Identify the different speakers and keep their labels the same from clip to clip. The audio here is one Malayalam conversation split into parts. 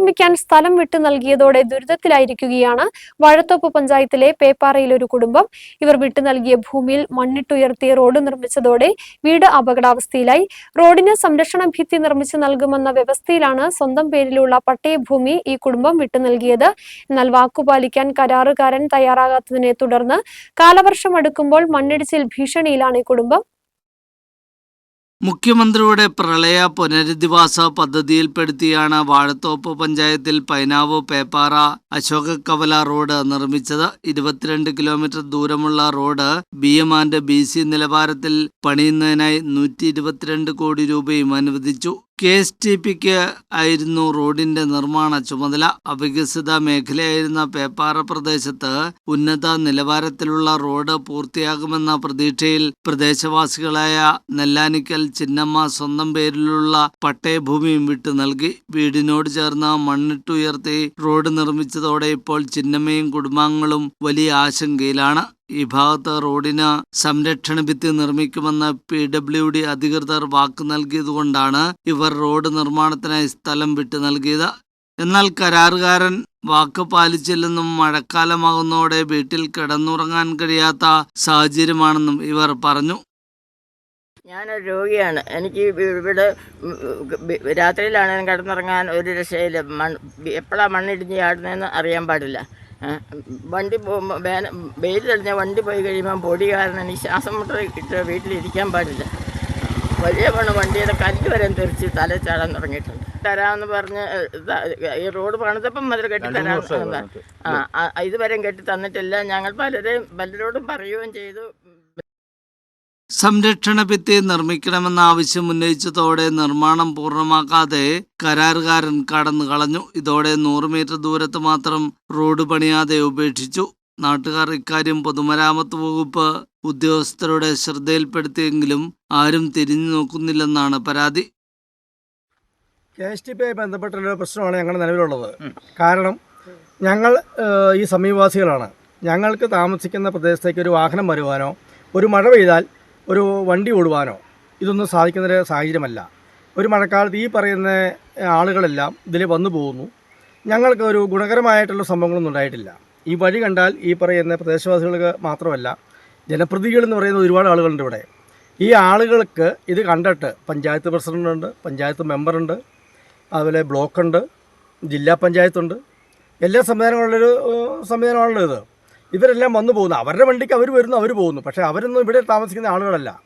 Speaker 1: നിർമ്മിക്കാൻ സ്ഥലം വിട്ടു നൽകിയതോടെ ദുരിതത്തിലായിരിക്കുകയാണ് വാഴത്തോപ്പ് പഞ്ചായത്തിലെ പേപ്പാറയിൽ ഒരു കുടുംബം. ഇവർ വിട്ടു നൽകിയ ഭൂമിയിൽ മണ്ണിട്ടുയർത്തി റോഡ് നിർമ്മിച്ചതോടെ വീട് അപകടാവസ്ഥയിലായി. റോഡിന് സംരക്ഷണ ഭിത്തി നിർമ്മിച്ചു നൽകുമെന്ന വ്യവസ്ഥയിലാണ് സ്വന്തം പേരിലുള്ള പട്ടയഭൂമി ഈ കുടുംബം വിട്ടു നൽകിയത്. എന്നാൽ വാക്കുപാലിക്കാൻ കരാറുകാരൻ തയ്യാറാകാത്തതിനെ തുടർന്ന് കാലവർഷം അടുക്കുമ്പോൾ മണ്ണിടിച്ചിൽ ഭീഷണിയിലാണ് ഈ കുടുംബം.
Speaker 2: മുഖ്യമന്ത്രിയുടെ പ്രളയ പുനരധിവാസ പദ്ധതിയിൽപ്പെടുത്തിയാണ് വാഴത്തോപ്പ് പഞ്ചായത്തിൽ പൈനാവ് പേപ്പാറ അശോക കവല റോഡ് നിർമ്മിച്ചത്. ഇരുപത്തിരണ്ട് കിലോമീറ്റർ ദൂരമുള്ള road B M and B C നിലവാരത്തിൽ പണിയുന്നതിനായി നൂറ്റി കോടി രൂപയും അനുവദിച്ചു. കെ എസ് ടി പിക്ക് ആയിരുന്നു റോഡിന്റെ നിർമ്മാണ ചുമതല. അവികസിത മേഖലയായിരുന്ന പേപ്പാറ പ്രദേശത്ത് ഉന്നത നിലവാരത്തിലുള്ള റോഡ് പൂർത്തിയാകുമെന്ന പ്രതീക്ഷയിൽ പ്രദേശവാസികളായ നെല്ലാനിക്കൽ ചിന്നമ്മ സ്വന്തം പേരിലുള്ള പട്ടയഭൂമിയും വിട്ടു നൽകി. വീടിനോട് ചേർന്ന് മണ്ണിട്ടുയർത്തി റോഡ് നിർമ്മിച്ചതോടെ ഇപ്പോൾ ചിന്നമ്മയും കുടുംബാംഗങ്ങളും വലിയ ആശങ്കയിലാണ്. ഈ ഭാഗത്ത് റോഡിന് സംരക്ഷണ ഭിത്തി നിർമ്മിക്കുമെന്ന് പി ഡബ്ല്യു ഡി അധികൃതർ വാക്ക് നൽകിയതുകൊണ്ടാണ് ഇവർ റോഡ് നിർമ്മാണത്തിനായി സ്ഥലം വിട്ടു നൽകിയത്. എന്നാൽ കരാറുകാരൻ വാക്ക് പാലിച്ചില്ലെന്നും മഴക്കാലമാകുന്നതോടെ വീട്ടിൽ കിടന്നുറങ്ങാൻ കഴിയാത്ത സാഹചര്യമാണെന്നും ഇവർ പറഞ്ഞു.
Speaker 3: ഞാനൊരു രോഗിയാണ്. എനിക്ക് ഇവിടെ രാത്രിയിലാണ് കിടന്നുറങ്ങാൻ ഒരു രക്ഷയില്ല. മൺ എപ്പോഴാണ് മണ്ണിടിഞ്ഞ് ചാടുന്നതെന്ന് അറിയാൻ പാടില്ല. വണ്ടി പോകുമ്പോൾ വേന വെയിൽ തെളിഞ്ഞ വണ്ടി പോയി കഴിയുമ്പോൾ പൊടി കാരണം എനിക്ക് ശ്വാസം മുട്ട ഇട്ട് വീട്ടിലിരിക്കാൻ പാടില്ല. വലിയ പണം വണ്ടിയുടെ കല്ല് വരെ തെറിച്ച് തല ചാടാൻ തുടങ്ങിയിട്ടുണ്ട്. തരാമെന്ന് പറഞ്ഞ് ഈ റോഡ് പണിതപ്പം മുതൽ കെട്ടി തരാമെന്ന് ആ ഇതുവരെയും ഇതുവരെ കെട്ടി തന്നിട്ടില്ല. ഞങ്ങൾ പലരെയും പലരോടും പറയുകയും ചെയ്തു.
Speaker 2: സംരക്ഷണ ഭിത്തി നിർമ്മിക്കണമെന്ന ആവശ്യം ഉന്നയിച്ചതോടെ നിർമ്മാണം പൂർണമാക്കാതെ കരാറുകാരൻ കടന്നു കളഞ്ഞു. ഇതോടെ നൂറ് മീറ്റർ ദൂരത്ത് മാത്രം റോഡ് പണിയാതെ ഉപേക്ഷിച്ചു. നാട്ടുകാർ ഇക്കാര്യം പൊതുമരാമത്ത് വകുപ്പ് ഉദ്യോഗസ്ഥരുടെ ശ്രദ്ധയിൽപ്പെടുത്തിയെങ്കിലും ആരും തിരിഞ്ഞു നോക്കുന്നില്ലെന്നാണ് പരാതി.
Speaker 4: കെ എസ് ടി പിയുമായി ബന്ധപ്പെട്ടുള്ള പ്രശ്നമാണ് ഞങ്ങളുടെ നിലവിലുള്ളത്. കാരണം ഞങ്ങൾ ഈ സമീപവാസികളാണ്. ഞങ്ങൾക്ക് താമസിക്കുന്ന പ്രദേശത്തേക്ക് ഒരു വാഹനം വരുവാനോ ഒരു മഴ പെയ്താൽ ഒരു വണ്ടി ഓടുവാനോ ഇതൊന്നും സാധിക്കുന്നൊരു സാഹചര്യമല്ല. ഒരു മഴക്കാലത്ത് ഈ പറയുന്ന ആളുകളെല്ലാം ഇതിൽ വന്നു പോകുന്നു. ഞങ്ങൾക്ക് ഒരു ഗുണകരമായിട്ടുള്ള സംഭവങ്ങളൊന്നും ഉണ്ടായിട്ടില്ല. ഈ വഴി കണ്ടാൽ ഈ പറയുന്ന പ്രദേശവാസികൾക്ക് മാത്രമല്ല ജനപ്രതികൾ എന്ന് പറയുന്ന ഒരുപാട് ആളുകളുണ്ട് ഇവിടെ. ഈ ആളുകൾക്ക് ഇത് കണ്ടിട്ട് പഞ്ചായത്ത് പ്രസിഡന്റുണ്ട് പഞ്ചായത്ത് മെമ്പറുണ്ട് അതുപോലെ ബ്ലോക്കുണ്ട് ജില്ലാ പഞ്ചായത്തുണ്ട്. എല്ലാ സംവിധാനങ്ങളുള്ളൊരു സംവിധാനമാണല്ലോ ഇത്. ഇവരെല്ലാം വന്നു പോകുന്നു. അവരുടെ വണ്ടിക്ക് അവർ വരുന്നു അവർ പോകുന്നു. പക്ഷേ അവരൊന്നും ഇവിടെ താമസിക്കുന്ന ആളുകളല്ല.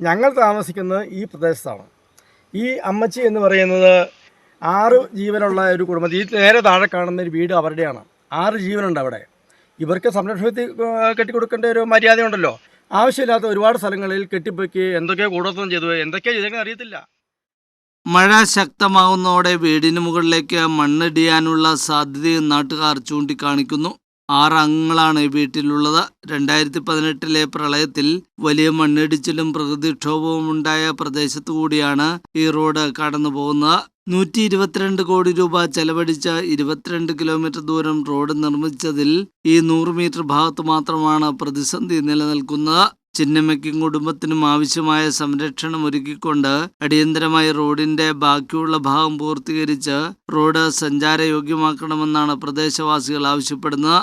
Speaker 4: ഞങ്ങൾ താമസിക്കുന്നത് ഈ പ്രദേശത്താണ്. ഈ അമ്മച്ചി എന്ന് പറയുന്നത് ആറ് ജീവനുള്ള ഒരു കുടുംബം. ഈ നേരെ താഴെ കാണുന്ന ഒരു വീട് അവരുടെയാണ്. ആറ് ജീവനുണ്ട് അവിടെ. ഇവർക്ക് സംരക്ഷണത്തിൽ കെട്ടിക്കൊടുക്കേണ്ട ഒരു മര്യാദയുണ്ടല്ലോ. ആവശ്യമില്ലാത്ത ഒരുപാട് സ്ഥലങ്ങളിൽ കെട്ടിപ്പൊക്കി എന്തൊക്കെയോ കൂടോത്തം ചെയ്തു എന്തൊക്കെയോ ചെയ്തെങ്കിൽ അറിയത്തില്ല.
Speaker 2: മഴ ശക്തമാകുന്നതോടെ വീടിന് മുകളിലേക്ക് മണ്ണിടിയാനുള്ള സാധ്യതയും നാട്ടുകാർ ചൂണ്ടിക്കാണിക്കുന്നു. ആറ് അംഗങ്ങളാണ് വീട്ടിലുള്ളത്. രണ്ടായിരത്തി പതിനെട്ടിലെ പ്രളയത്തിൽ വലിയ മണ്ണിടിച്ചിലും പ്രകൃതിക്ഷോഭവും ഉണ്ടായ പ്രദേശത്തു കൂടിയാണ് ഈ റോഡ് കടന്നു പോകുന്നത് നൂറ്റി ഇരുപത്തിരണ്ട് കോടി രൂപ ചെലവഴിച്ച ഇരുപത്തിരണ്ട് കിലോമീറ്റർ ദൂരം റോഡ് നിർമ്മിച്ചതിൽ ഈ നൂറ് മീറ്റർ ഭാഗത്ത് മാത്രമാണ് പ്രതിസന്ധി നിലനിൽക്കുന്നത്. ചിന്നമ്മയ്ക്കും കുടുംബത്തിനും ആവശ്യമായ സംരക്ഷണം ഒരുക്കിക്കൊണ്ട് അടിയന്തരമായി റോഡിന്റെ ബാക്കിയുള്ള ഭാഗം പൂർത്തീകരിച്ച് റോഡ് സഞ്ചാരയോഗ്യമാക്കണമെന്നാണ് പ്രദേശവാസികൾ ആവശ്യപ്പെടുന്നത്.